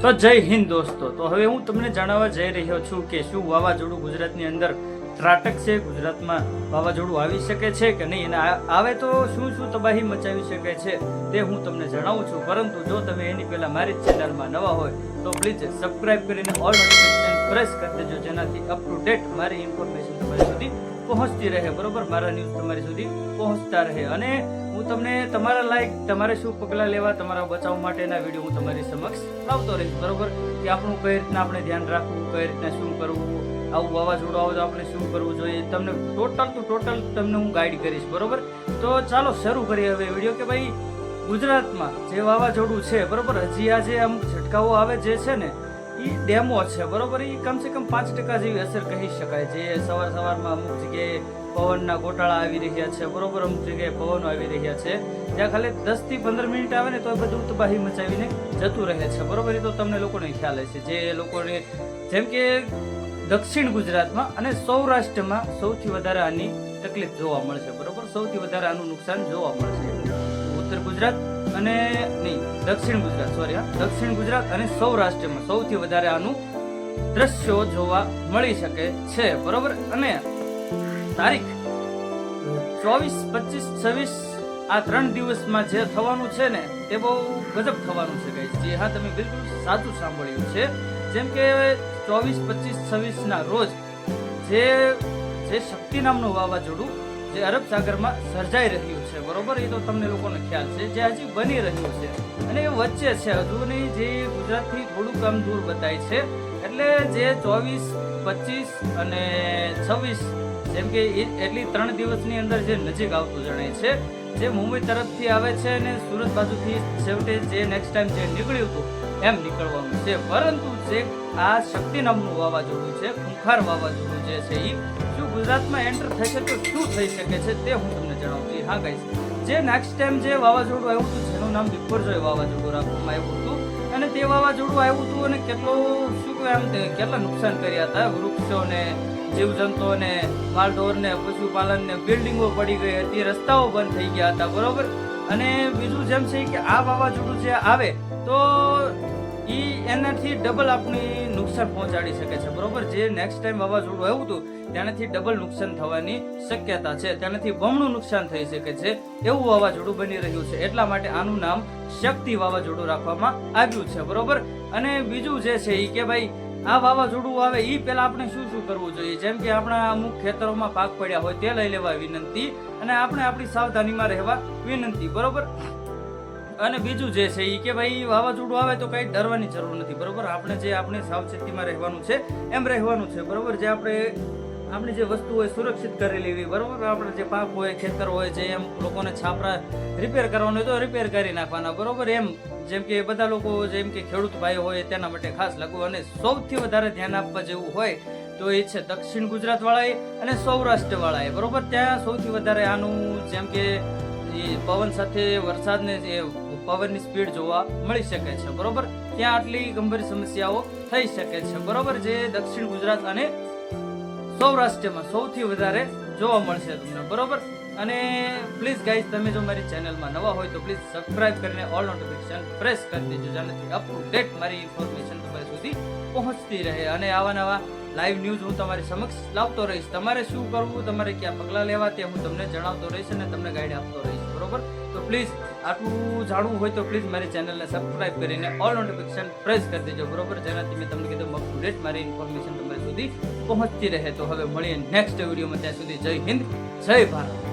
તો જય હિન્દ દોસ્તો. તો હવે હું તમને જણાવવા જઈ રહ્યો છું કે શું વાવાઝોડું ગુજરાતની અંદર ત્રાટક છે, ગુજરાતમાં વાવાઝોડું આવી શકે છે કે નહીં? અને આવે તો શું શું તબાહી મચાવી શકે છે તે હું તમને જણાવું છું. પરંતુ જો તમે એની પહેલા મારી ચેનલમાં નવા હોય, તો પ્લીઝ સબસ્ક્રાઇબ કરીને ઓલ નોટિફિકેશન પ્રેસ કરી દેજો, જેનાથી અપ ટુ ડેટ મારી ઇન્ફોર્મેશન તમારી સુધી પહોંચતી રહે. બરોબર? મારા ન્યૂઝ તમારી સુધી પહોંચતા રહે. અને હું તમને તમારા લાયક તમારે શું પગલાં લેવા, તમારા બચાવ માટેના વીડિયો હું તમારી સમક્ષ લાવતો રહીશ, બરોબર? કે આપણું કઈ રીતના આપણે ધ્યાન રાખવું, કઈ રીતના શું કરવું, આવું વાવાઝોડું, આવે તો આપણે શું કરવું જોઈએ, તમને ટોટલ ટુ ટોટલ તમને હું ગાઈડ કરીશ, બરોબર? તો ચાલો શરૂ કરીએ હવે વીડિયો કે ભાઈ ગુજરાતમાં જે વાવાઝોડું છે, બરોબર? હજી આ જે અમુક ઝટકાઓ આવે જે છે ને એ ડેમો છે, બરોબર? એ કમસે કમ પાંચ ટકા જેવી અસર કહી શકાય. જે સવાર સવારમાં અમુક જગ્યાએ પવનના ગોટાળા આવી રહ્યા છે, બરોબર? અમુક જગ્યાએ પવનો આવી રહ્યા છે. જ્યાં ખાલી દસથી પંદર મિનિટ આવે ને તો એ બધું તબાહી મચાવીને જતું રહે છે, બરોબર? એ તો તમને લોકોને ખ્યાલ હશે. જે લોકોને, જેમ કે દક્ષિણ ગુજરાતમાં અને સૌરાષ્ટ્રમાં સૌથી વધારે આની તકલીફ જોવા મળશે, બરોબર? સૌથી વધારે આનું નુકસાન જોવા મળશે. ઉત્તર ગુજરાત અને નહીં, દક્ષિણ ગુજરાત સોરી હા. દક્ષિણ ગુજરાત અને સૌરાષ્ટ્રમાં સૌથી વધારે આનું દ્રશ્યો જોવા મળી શકે છે, બરોબર? અને તારીખ, ચોવીસ, પચીસ, છવ્વીસ, આ ત્રણ દિવસમાં જે થવાનું છે ને, તે બહુ ગજબ થવાનું છે, guys. જે હા, તમે બિલકુલ સાચું સાંભળ્યું છે. જેમ કે ચોવીસ, પચીસ, છવ્વીસના રોજ જે જે શક્તિ નામનું વાવાઝોડું જે અરબ સાગરમાં સર્જાઈ રહ્યું છે, બરોબર? એ તો તમને લોકોને ખ્યાલ છે. જે હજી બની રહ્યું છે. અને એ વચ્ચે છે, હજુની જે ગુજરાતથી થોડુંક આમ દૂર બતાય છે. એટલે જે ચોવીસ, પચીસ અને છવ્વીસ જેમ કે એટલી ત્રણ દિવસની અંદર જે નજીક આવતું જણાય છે, જે મુંબઈ તરફથી આવે છે અને સુરત બાજુથી છેવટે જે નેક્સ્ટ ટાઈમ જે નીકળ્યું હતું, એમ નીકળવાનું છે. પરંતુ જે આ શક્તિ નામનું વાવાઝોડું છે, ખુંખાર વાવાઝોડું જે છે એ શું ગુજરાતમાં એન્ટર થશે તો શું થઈ શકે છે તે હું તમને જણાવું છું હા ગાઈસ જે નેક્સ્ટ ટાઈમ જે વાવાઝોડું આવ્યું હતું, જેનું નામ બિપરજોય વાવાઝોડું રાખવામાં આવ્યું હતું અને તે વાવાઝોડું આવ્યું હતું અને કેટલો, શું કહેવાય એમ કેટલા નુકસાન કર્યા હતા વૃક્ષોને, જીવજંતુઓને માલઢોરને પશુપાલનને, બિલ્ડિંગો પડી ગઈ હતી, રસ્તાઓ બંધ થઈ ગયા હતા, બરોબર? અને બીજું જેમ છે કે આ વાવાઝોડું જે આવે, તો એ એનાથી ડબલ આપણી નુકસાન પહોંચાડી શકે છે, બરોબર? જે નેક્સ્ટ ટાઈમ વાવાઝોડું આવ્યું હતું તેનાથી ડબલ નુકસાન થવાની શક્યતા છે. તેનાથી બમણું નુકસાન થઈ શકે છે. એવું વાવાઝોડું બની રહ્યું છે. એટલા માટે આનું નામ શક્તિ વાવાઝોડું રાખવામાં આવ્યું છે. બરોબર? અને બીજું જે છે એ કે ભાઈ, આ વાવાઝોડું આવે એ પહેલા આપણે શું શું કરવું જોઈએ? જેમ કે આપણા અમુક ખેતરોમાં પાક પડ્યા હોય તે લઈ લેવા વિનંતી અને આપણે આપણી સાવધાનીમાં રહેવા વિનંતી. બરોબર? અને બીજું જે છે એ કે ભાઈ, વાવાઝોડું આવે તો કંઈ ડરવાની જરૂર નથી. બરોબર? આપણે જે આપણે સાવચેતીમાં રહેવાનું છે, એમ રહેવાનું છે. બરોબર? જે આપણે આપણી જે વસ્તુ હોય સુરક્ષિત કરી લેવી બરોબર આપણે જે પાક હોય, ખેતર હોય, જે એમ લોકોને છાપરા રિપેર કરવાનું હોય તો રિપેર કરી નાખવાના, બરોબર? એમ જેમ કે બધા લોકો જેમ કે ખેડૂત ભાઈ હોય તેના માટે ખાસ લાગુ અને સૌથી વધારે ધ્યાન આપવા જેવું હોય તો એ છે દક્ષિણ ગુજરાત વાળાએ અને સૌરાષ્ટ્ર વાળાએ બરોબર? ત્યાં સૌથી વધારે આનું જેમ કે એ પવન સાથે વરસાદને જે પવનની સ્પીડ જોવા મળી શકે છે, બરોબર? ત્યાં આટલી ગંભીર સમસ્યાઓ થઈ શકે છે, બરોબર? જે દક્ષિણ ગુજરાત અને સૌરાષ્ટ્રમાં સૌથી વધારે જોવા મળશે તમને, બરોબર? અને પ્લીઝ ગાઈઝ તમે જો મારી ચેનલમાં નવા હોય તો પ્લીઝ સબસ્ક્રાઇબ કરીને ઓલ નોટિફિકેશન પ્રેસ કરી દેજો, જેનાથી અપ ડેટ મારી ઇન્ફોર્મેશન તમારી સુધી પહોંચતી રહે. અને આવા નવા લાઈવ ન્યૂઝ હું તમારી સમક્ષ લાવતો રહીશ. તમારે શું કરવું, તમારે ક્યાં પગલાં લેવા તે હું તમને જણાવતો રહીશ અને તમને ગાઈડ આપતો રહીશ, બરોબર? તો પ્લીઝ આટલું જાણવું હોય તો પ્લીઝ મારી ચેનલને સબસ્ક્રાઇબ કરીને ઓલ નોટિફિકેશન પ્રેસ કરી દેજો, બરોબર? જેનાથી મેં તમને કીધું અપ મારી ઇન્ફોર્મેશન તમારી સુધી પહોંચતી રહે. તો હવે મળીએ નેક્સ્ટ વિડીયોમાં ત્યાં સુધી જય હિન્દ, જય ભારત.